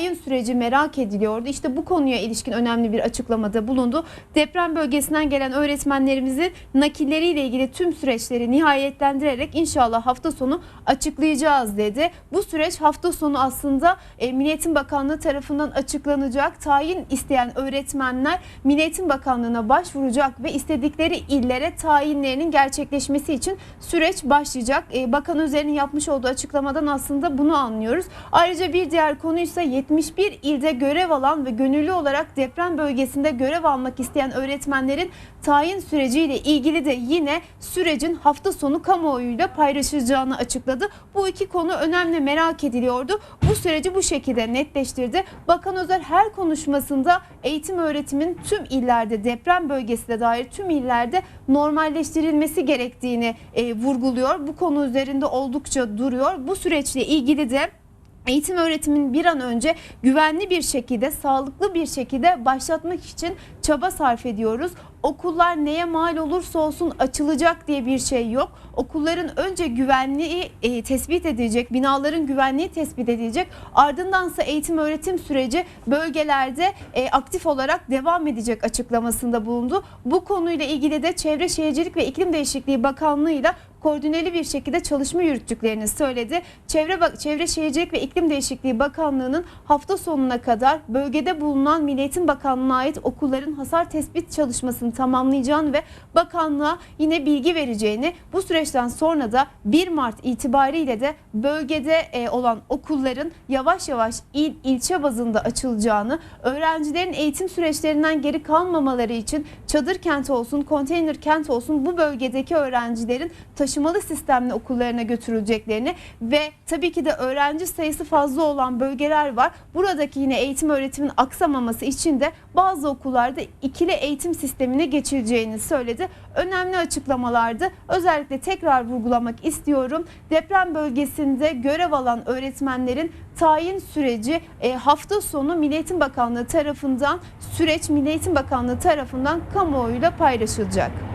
tayin süreci merak ediliyordu. İşte bu konuya ilişkin önemli bir açıklamada bulundu. Deprem bölgesinden gelen öğretmenlerimizin nakilleriyle ilgili tüm süreçleri nihayetlendirerek inşallah hafta sonu açıklayacağız dedi. Bu süreç hafta sonu aslında e, Milli Eğitim Bakanlığı tarafından açıklanacak. Tayin isteyen öğretmenler Milli Eğitim Bakanlığı'na başvuracak ve istedikleri illere tayinlerinin gerçekleşmesi için süreç başlayacak. E, Bakan Özer'in yapmış olduğu açıklamadan aslında bunu anlıyoruz. Ayrıca bir diğer konuysa 71 ilde görev alan ve gönüllü olarak deprem bölgesinde görev almak isteyen öğretmenlerin tayin süreciyle ilgili de yine sürecin hafta sonu kamuoyuyla paylaşılacağını açıkladı. Bu iki konu önemli merak ediliyordu. Bu süreci bu şekilde netleştirdi. Bakan Özer her konuşmasında eğitim öğretimin tüm illerde deprem bölgesine dair tüm illerde normalleştirilmesi gerektiğini e, vurguluyor. Bu konu üzerinde oldukça duruyor. Bu süreçle ilgili de Eğitim öğretimin bir an önce güvenli bir şekilde, sağlıklı bir şekilde başlatmak için çaba sarf ediyoruz. Okullar neye mal olursa olsun açılacak diye bir şey yok. Okulların önce güvenliği e, tespit edilecek, binaların güvenliği tespit edilecek. Ardındansa eğitim öğretim süreci bölgelerde e, aktif olarak devam edecek açıklamasında bulundu. Bu konuyla ilgili de Çevre Şehircilik ve İklim Değişikliği Bakanlığı'yla koordineli bir şekilde çalışma yürüttüklerini söyledi. Çevre Çevre Şehircilik ve İklim Değişikliği Bakanlığı'nın hafta sonuna kadar bölgede bulunan Milli Eğitim Bakanlığı'na ait okulların hasar tespit çalışmasını tamamlayacağını ve bakanlığa yine bilgi vereceğini bu süreçten sonra da 1 Mart itibariyle de bölgede e, olan okulların yavaş yavaş il ilçe bazında açılacağını, öğrencilerin eğitim süreçlerinden geri kalmamaları için çadır kent olsun, konteyner kent olsun bu bölgedeki öğrencilerin taşımalı sistemle okullarına götürüleceklerini ve tabii ki de öğrenci sayısı fazla olan bölgeler var. Buradaki yine eğitim öğretimin aksamaması için de bazı okullarda ikili eğitim sistemine geçileceğini söyledi. Önemli açıklamalardı. Özellikle tekrar vurgulamak istiyorum. Deprem bölgesinde görev alan öğretmenlerin tayin süreci e, hafta sonu Milli Eğitim Bakanlığı tarafından süreç Milli Eğitim Bakanlığı tarafından kamuoyuyla paylaşılacak.